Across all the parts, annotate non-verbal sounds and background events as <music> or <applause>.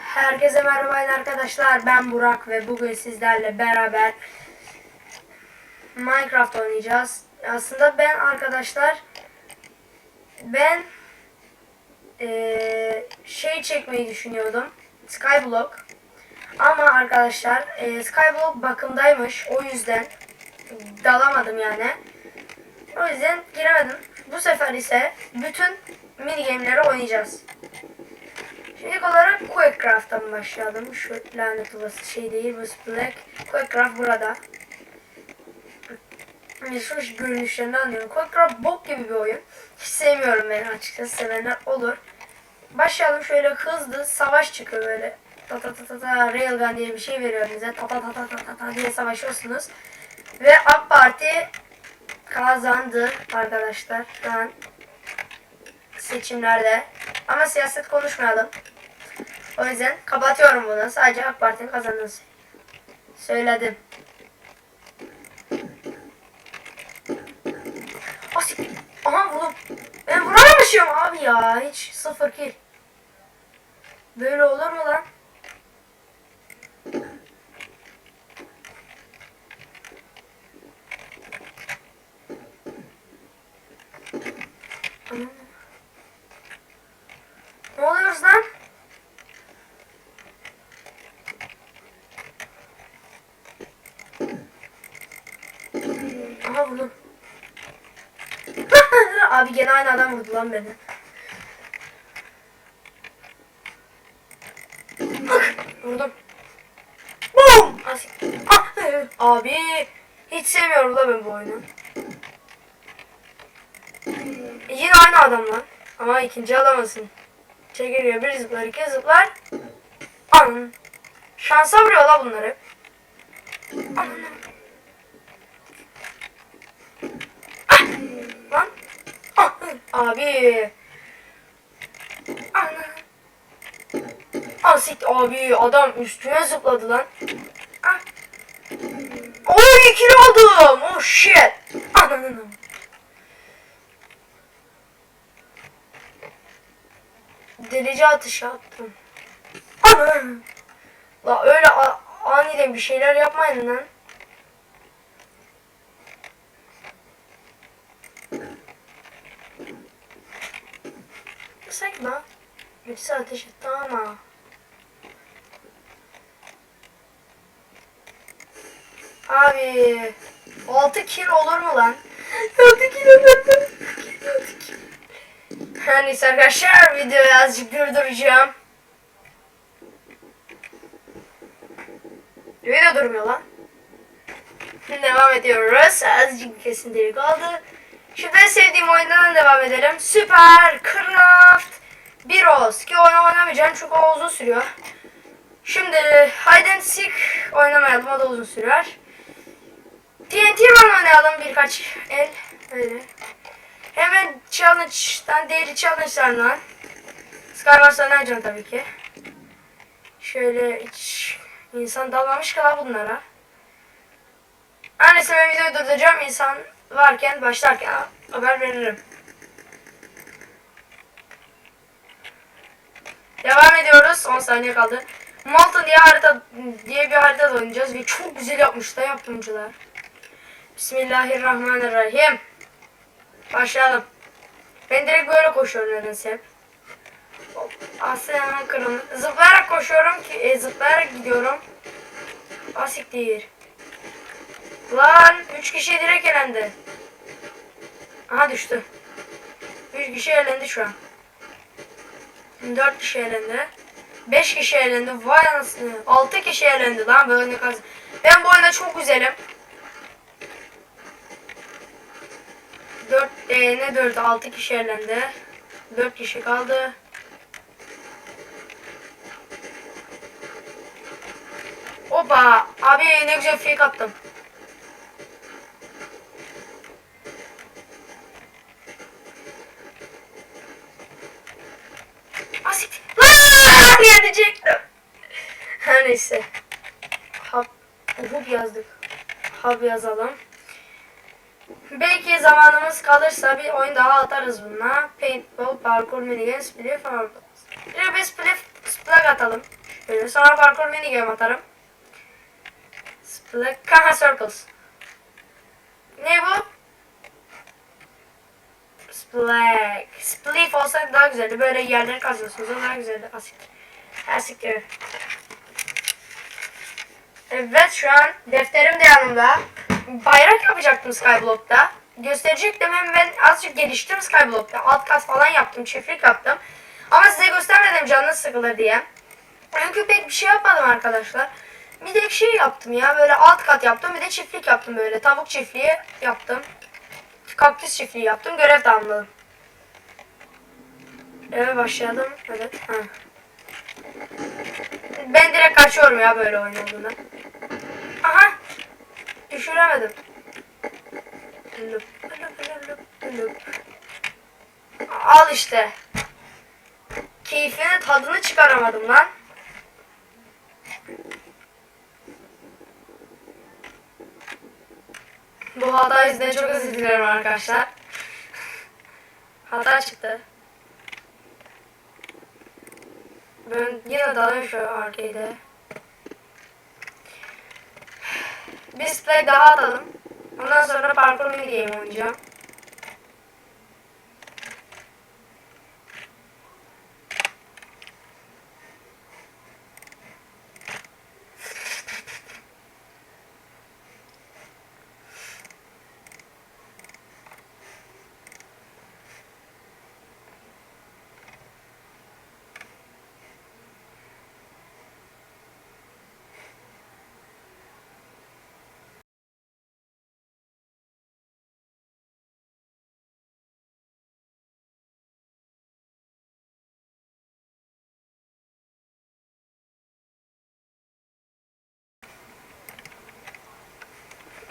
Herkese merhaba arkadaşlar. Ben Burak ve bugün sizlerle beraber Minecraft oynayacağız. Aslında ben arkadaşlar ben eee, şey çekmeyi düşünüyordum. Skyblock. Ama arkadaşlar eee, Skyblock bakımdaymış. O yüzden dalamadım yani. O yüzden giremedim. Bu sefer ise bütün mini game'leri oynayacağız. İlk olarak Quakecraft'tan başlayalım. Şu lanet olası şey değil, bu Black. Quakecraft burada. Şu görünüşlerini anlıyorum. Quakecraft bok gibi bir oyun. Hiç sevmiyorum ben açıkçası. Sevenler olur. Başlayalım şöyle hızlı savaş çıkıyor böyle. Ta ta ta ta ta Railgun diye bir şey veriyor bize. Ta ta ta ta ta ta ta diye savaşıyorsunuz. Ve AK Parti kazandı arkadaşlar. Şu seçimlerde. Ama siyaset konuşmayalım. O yüzden kapatıyorum bunu. Sadece AK Parti'nin kazandığını söyledim. Aha vurdum. Ben vuramamışım abi ya. Hiç sıfır kill. Böyle olur mu lan? Anam. Ne oluyoruz lan? Aha vurdum. <laughs> Abi gene aynı adam vurdu lan beni. <laughs> Vurdum. As- Ah! Abi hiç sevmiyorum da ben bu oyunu. Yine aynı adam lan. Ama ikinci alamasın. Çekiliyor bir zıplar iki zıplar. Anın. Şansa vuruyor la bunlar hep. Anın. Ah! Abi. Ana. Asit abi adam üstüme zıpladı lan. Ah. Oy ikili aldım. Oh shit. Ananı. Delici atış attım. Ana. La öyle aniden bir şeyler yapmayın lan. Sanki lan. Birisi ateş etti ama. Abi 6 kill olur mu lan? 6 kill olur mu? 6 kill. Her neyse arkadaşlar videoyu azıcık durduracağım. Video durmuyor lan. Devam ediyoruz. Azıcık kesintileri kaldı. Şimdi en sevdiğim oyundan devam edelim. Super Craft Heroes. Ki oyunu oynamayacağım çünkü o uzun sürüyor. Şimdi Hide and Seek oynamayalım o da uzun sürer. TNT Run oynayalım birkaç el. Öyle. Hemen challenge'dan, daily challenge'lardan. Skywars'tan oynayacağım tabii ki. Şöyle hiç insan dalmamış ki la bunlara. Annesi ben videoyu durduracağım. İnsan varken, başlarken haber veririm. Devam ediyoruz. 10 saniye kaldı. Malta diye harita diye bir harita oynayacağız ve çok güzel yapmışlar yapımcılar. Bismillahirrahmanirrahim. Başlayalım. Ben direkt böyle koşuyorum nedense Aslanın kırılmış. Zıplayarak koşuyorum ki e, zıplayarak gidiyorum. Asik değil. Lan 3 kişi direkt elendi. Aha düştü. 3 kişi elendi şu an. 4 kişi elendi. 5 kişi elendi. Vay anasını. 6 kişi elendi lan böyle kaz. Ben bu oyunda çok güzelim. 4 e, ne 4 6 kişi elendi. 4 kişi kaldı. Oba abi ne güzel fake attım. Asit. Lan yenecektim. Her neyse. Hub, hub yazdık. Hub yazalım. Belki zamanımız kalırsa bir oyun daha atarız bununla. Paintball, parkour, minigame, split, falan. Bir de split, split atalım. Şöyle sonra parkur mini game atarım. Split Kaha Circles. Ne bu? Splag. Spliff olsa daha güzeldi. Böyle yerleri kazıyorsunuz. Daha güzeldi. Asiktir. Evet şu an defterim de yanımda. Bayrak yapacaktım Skyblock'ta. Gösterecektim hem ben azıcık geliştim Skyblock'ta. Alt kat falan yaptım. Çiftlik yaptım. Ama size göstermedim canınız sıkılır diye. Çünkü pek bir şey yapmadım arkadaşlar. Bir de şey yaptım ya böyle alt kat yaptım bir de çiftlik yaptım böyle. Tavuk çiftliği yaptım. Kaktüs çiftliği yaptım. Görev tamamladım. Evet başlayalım. Evet. Ha. Ben direkt kaçıyorum ya böyle oyun olduğunda. Aha. Düşüremedim. Al işte. Keyfini tadını çıkaramadım lan. Bu hata yüzünden çok özür dilerim arkadaşlar. Hata çıktı. Ben yine dalayım şu arcade'e. Bir spray daha atalım. Ondan sonra parkur mini game oynayacağım.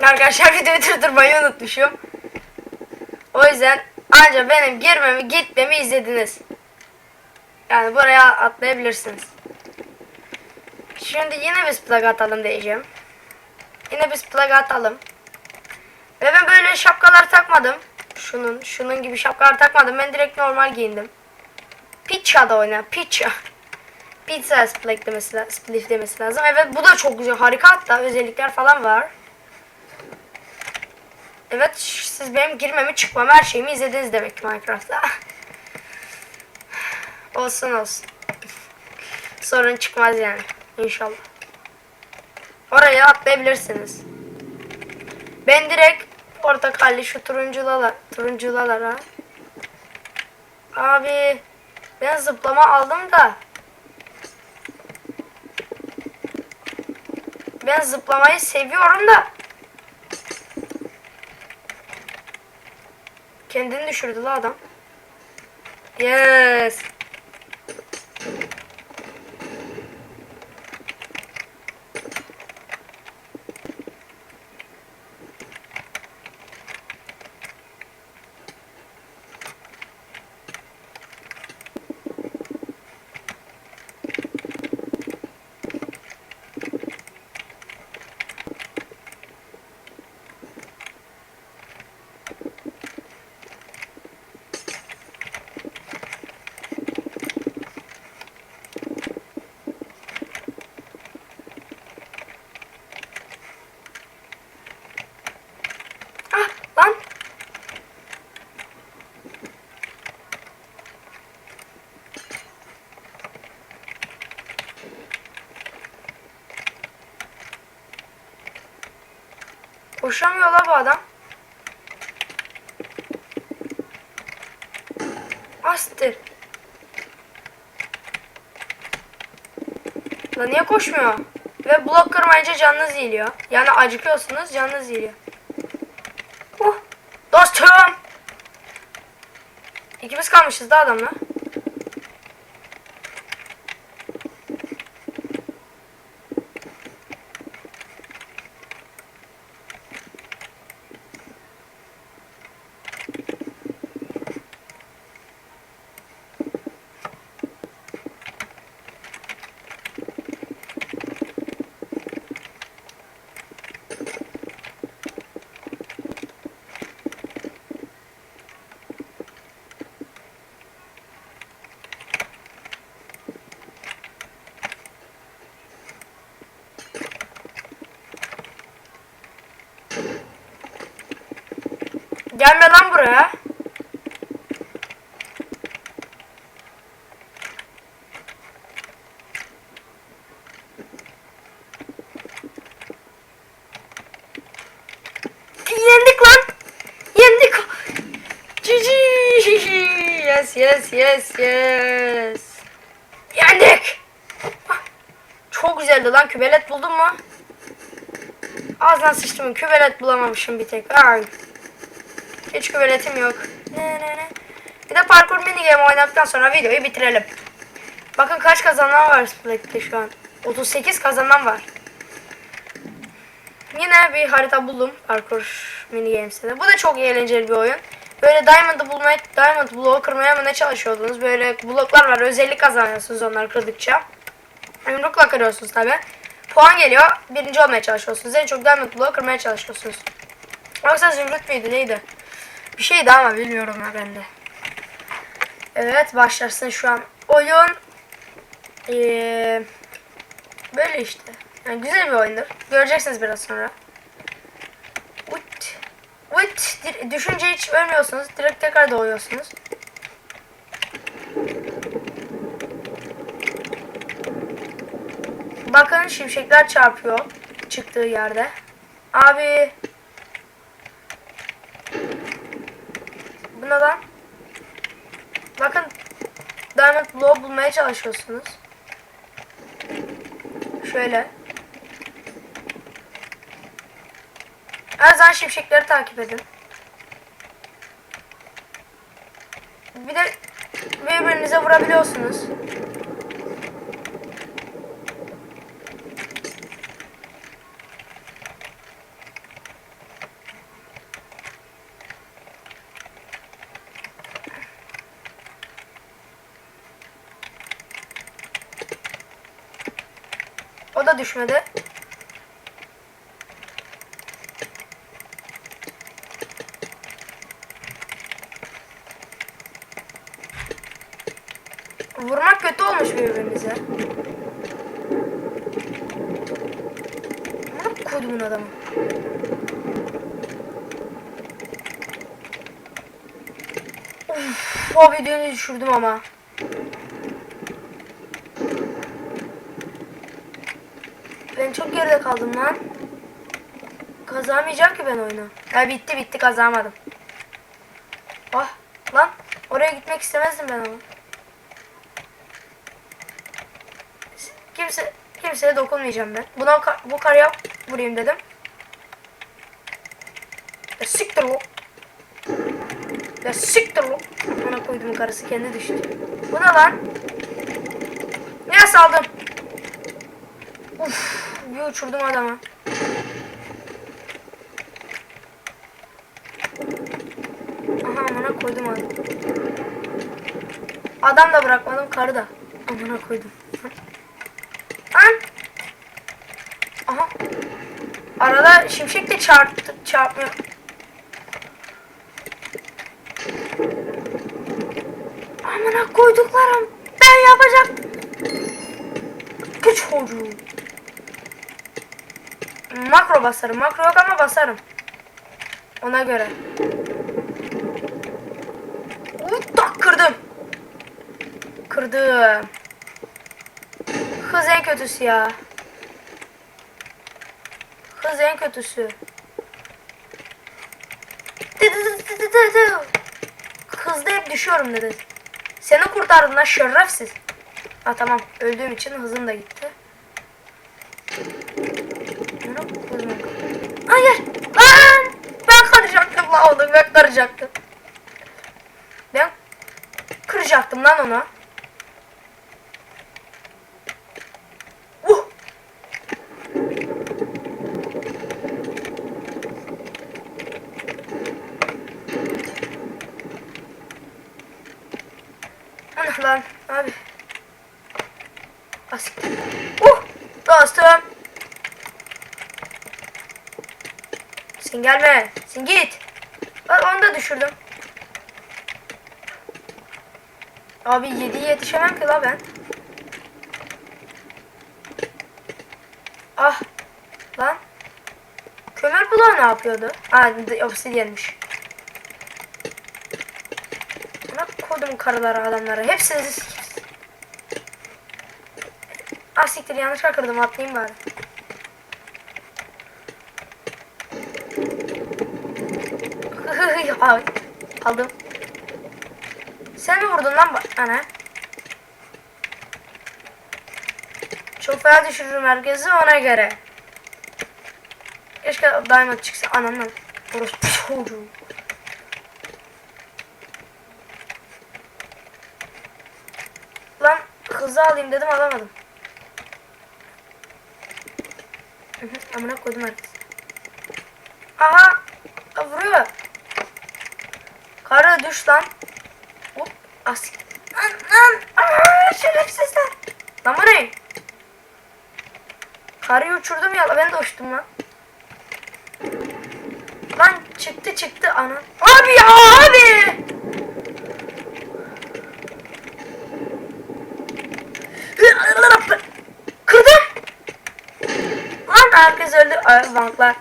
Arkadaşlar <laughs> videoyu durdurmayı unutmuşum. O yüzden ancak benim girmemi gitmemi izlediniz. Yani buraya atlayabilirsiniz. Şimdi yine biz plug atalım diyeceğim. Yine biz plug atalım. Ve ben böyle şapkalar takmadım. Şunun, şunun gibi şapkalar takmadım. Ben direkt normal giyindim. Pizza da oyna. Pizza. Pizza split demesi, split demesi lazım. Evet bu da çok güzel. Harika hatta özellikler falan var. Evet siz benim girmemi çıkmamı her şeyimi izlediniz demek ki Minecraft'ta. <sighs> olsun olsun. Sorun çıkmaz yani. İnşallah. Oraya atlayabilirsiniz. Ben direkt portakalli şu turunculara, turunculara. Abi ben zıplama aldım da. Ben zıplamayı seviyorum da. Kendini düşürdü la adam. Yes. Ah lan. Koşamıyor la bu adam. Astır. La niye koşmuyor? Ve blok kırmayınca canınız iyiliyor. Yani acıkıyorsunuz canınız iyiliyor. Oh, dostum. İkimiz kalmışız da adamla. Gel lan buraya. Yendik lan. Yendik. Cici. Yes yes yes yes. Yendik. Çok güzeldi lan. Kübelet buldun mu? Ağzına sıçtım. Kübelet bulamamışım bir tek. Ay. Hiç kübeletim yok. Ne ne ne. Bir de parkur mini game oynadıktan sonra videoyu bitirelim. Bakın kaç kazanan var Splat'te şu an. 38 kazanan var. Yine bir harita buldum parkur mini games'te de. Bu da çok eğlenceli bir oyun. Böyle diamond'ı bulmaya, diamond bloğu kırmaya mı ne çalışıyordunuz? Böyle bloklar var. Özellik kazanıyorsunuz onları kırdıkça. Yumrukla kırıyorsunuz tabi. Puan geliyor. Birinci olmaya çalışıyorsunuz. En çok diamond bloğu kırmaya çalışıyorsunuz. Yoksa zümrüt müydü neydi? Bir şeydi ama bilmiyorum ya ben de. Evet başlasın şu an oyun. Ee, böyle işte. Yani güzel bir oyundur. Göreceksiniz biraz sonra. Ut. Ut. Düşünce hiç ölmüyorsunuz. Direkt tekrar doğuyorsunuz. Bakın şimşekler çarpıyor çıktığı yerde. Abi. Bu ne lan? Bakın Blow bulmaya çalışıyorsunuz. Şöyle. Her zaman şimşekleri takip edin. Bir de birbirinize vurabiliyorsunuz. O da düşmedi. Vurmak kötü olmuş birbirinize. Ne kodumun adamı? Uf, o videoyu düşürdüm ama. Ben çok geride kaldım lan. Kazanamayacağım ki ben oyunu. Ya bitti bitti kazanamadım. Ah lan oraya gitmek istemezdim ben ama. Kimse kimseye dokunmayacağım ben. Buna bu karıya vurayım dedim. Ya siktir o. Ya siktir o. Bana koydum karısı kendi düştü. Bu ne lan? Niye saldım? Uf, bir uçurdum adamı. Aha amına koydum adamı. Adam da bırakmadım, karı da. Amına koydum. Lan! Aha. Arada şimşek de çarptı, çarpmıyor. Amına koyduklarım. Ben yapacaktım. Bu çocuğu. Makro basarım. Makro yok ama basarım. Ona göre. Tak kırdım. Kırdım. Hız en kötüsü ya. Hız en kötüsü. Hızda hep düşüyorum dedi. Seni kurtardım lan şerefsiz. Ha tamam. Öldüğüm için hızım da gitti. Hayır. Lan. Ben kıracaktım lan onu. Ben kıracaktım. Ben kıracaktım lan onu. Uh. Lan abi. As. Uh. Dostum. Sen gelme. Sen git. Ben onu da düşürdüm. Abi 7'ye yetişemem ki la ben. Ah. Lan. Kömür bloğu ne yapıyordu? Aa obsidyenmiş. Bütün karıları adamları. Hepsini sikeriz. Ah siktir yanlışlıkla kırdım atlayayım bari. Ay, Aldım. Sen mi vurdun lan ba- ana? Çok fena düşürürüm herkesi ona göre. Keşke diamond çıksa anamdan. Burası çocuğu. Lan hızlı alayım dedim alamadım. Amına koydum herkes. Aha! Vuruyor. Kara düş lan. Hop. Asik. Lan lan. Aa, şerefsizler. Lan bu ne? Karıyı uçurdum ya. Ben de uçtum lan. Lan çıktı çıktı ana. Abi ya abi. Kırdım. Lan herkes öldü. Ay, banklar.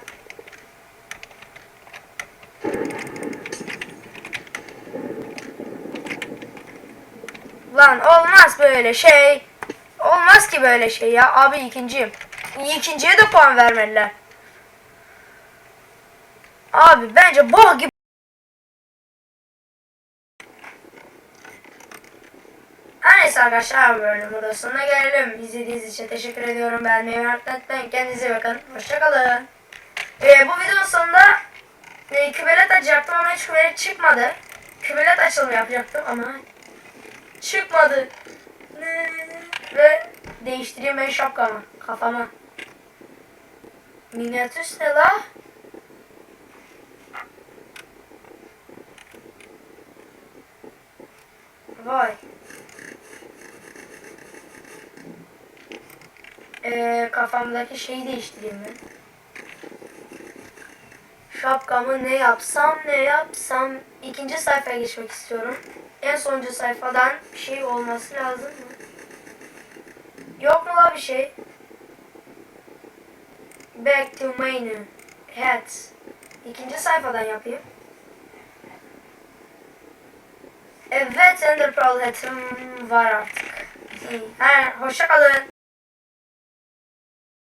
Lan olmaz böyle şey. Olmaz ki böyle şey ya. Abi ikinciyim. İkinciye de puan vermeliler. Abi bence boh gibi. Her neyse arkadaşlar bu bölümün burada sonuna gelelim. İzlediğiniz için teşekkür ediyorum. Beğenmeyi ve unutmayın. Kendinize bakın. Hoşçakalın. Ee, bu videonun sonunda e, kübelet açacaktım ama hiç kübelet çıkmadı. Kübelet açılımı yapacaktım ama çıkmadı. Ve değiştireyim ben şapkamı kafama. Minyatüs ne la? Vay. Ee, kafamdaki şeyi değiştireyim ben. Şapkamı ne yapsam ne yapsam ikinci sayfaya geçmek istiyorum. En sonuncu sayfadan bir şey olması lazım mı? Yok mu la bir şey? Back to menu. Hat. İkinci sayfadan yapayım. Evet Ender Pearl hat'ım var artık. Ha, hoşça kalın.